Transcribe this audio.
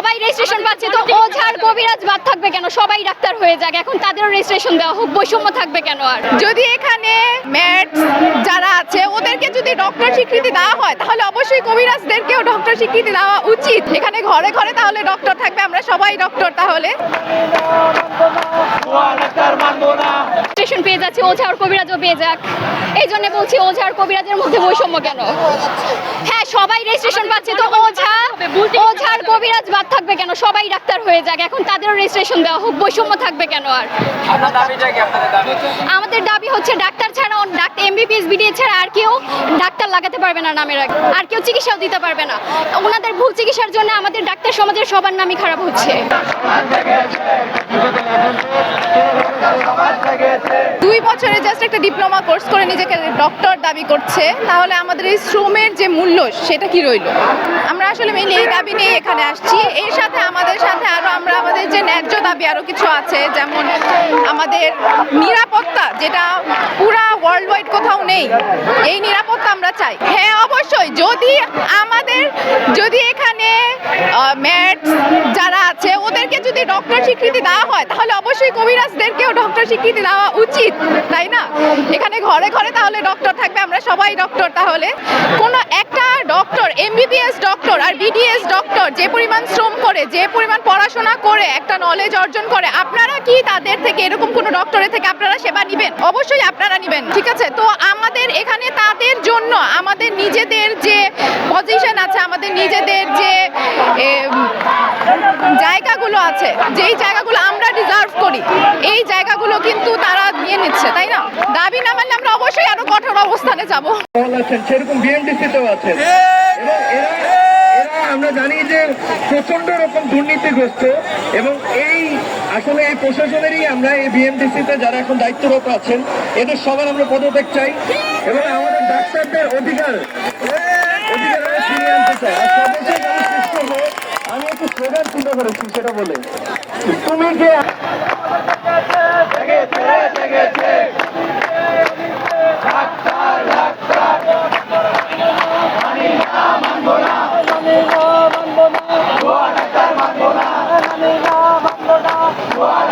সবাই রেজিস্ট্রেশন পাচ্ছে তো ওঝার কবিরাজ বাদ থাকবে কেন? সবাই ডাক্তার হয়ে যাক এখন তাদেরও রেজিস্ট্রেশন দেওয়া হোক বৈষম্য থাকবে কেন আর? যদি এখানে ম্যাট যারা আছে ওদেরকে যদি ডক্টর স্বীকৃতি দেওয়া হয় তাহলে অবশ্যই কবিরাজদেরকেও ডক্টর স্বীকৃতি দেওয়া উচিত। এখানে ঘরে ঘরে তাহলে ডক্টর থাকবে আমরা সবাই ডক্টর তাহলে। রেজিস্ট্রেশন পেয়ে যাচ্ছে ওঝা আর কবিরাজও পেয়ে যাক। এই জন্য বলছি ওঝা আর কবিরাজের মধ্যে বৈষম্য কেন? হ্যাঁ সবাই রেজিস্ট্রেশন পাচ্ছে তো ওঝা ওঝা আর কবিরাজ বাদ থাকবে কেন? সবাই ডাক্তার হয়ে যাক এখন তাদেরও রেজিস্ট্রেশন দেওয়া হোক বৈষম্য থাকবে কেন আর? আমাদের দাবি হচ্ছে ডাক্তার ছাড়া ডাক্তার এমবিবিএস বিডিএস ছাড়া আর কেউ ডাক্তার লাগাতে পারবে না নামের আগে। আর কেউ চিকিৎসাও দিতে পারবে না। ওনাদের ভুল চিকিৎসার জন্য আমাদের ডাক্তার সমাজের সবার নামই খারাপ হচ্ছে। বছরে জাস্ট একটা ডিপ্লোমা কোর্স করে নিজেকে ডক্টর দাবি করছে, তাহলে আমাদের এই শ্রমের যে মূল্য, সেটা কি রইল? আমরা আসলে মেইনলি এই দাবি নিয়ে এখানে আসছি। এর সাথে আমাদের সাথে আরও আমরা আমাদের যে ন্যায্য দাবি আরও কিছু আছে, যেমন আমাদের নিরাপত্তা, যেটা পুরা ওয়ার্ল্ড ওয়াইড কোথাও নেই, এই নিরাপত্তা আমরা চাই। হ্যাঁ অবশ্যই, যদি আমাদের, যদি এখানে ম্যাট যারা আছে, ওদেরকে যদি ডক্টর স্বীকৃতি দেওয়া হয়, তাহলে অবশ্যই কবিরাজদেরকেও ডক্টর স্বীকৃতি দেওয়া উচিত। তাই না? এখানে ঘরে ঘরে তাহলে ডক্টর থাকবে, আমরা সবাই ডক্টর তাহলে। কোনো একটা ডক্টর এমবিবিএস ডক্টর আর বিডিএস ডক্টর যে পরিমাণ শ্রম করে, যে পরিমাণ পড়াশোনা করে, একটা নলেজ অর্জন করে, আপনারা কি তাদের থেকে এরকম কোনো ডক্টরের থেকে আপনারা সেবা নেবেন? অবশ্যই আপনারা নেবেন, ঠিক আছে? তো আমাদের এখানে তাদের জন্য, আমাদের নিজেদের যে পজিশন আছে, আমাদের নিজেদের যে জায়গাগুলো আছে, যেই জায়গাগুলো আমরা ডিজার্ভ করি, এই নিয়ে নিচ্ছে তাই না? দাবি না মানলে আমরা অবশ্যই আরও কঠোর অবস্থানে যাব। আছেন সেরকম বিএনডিসিতেও আছেন। এবং এরা এরা আমরা জানি যে প্রচণ্ড রকম দুর্নীতিগ্রস্ত এবং এই আসলে এই প্রশাসনেরই আমরা এই বিএমডিসিতে যারা এখন দায়িত্বরত আছেন এদের সবার আমরা পদত্যাগ চাই এবং আমাদের ডাক্তারদের অধিকার অধিকার আমরা ফিরিয়ে আনতে চাই। আর সর্বশেষ আমি আমি একটু স্লোগান চিন্তা করেছি সেটা বলে। তুমি যে What?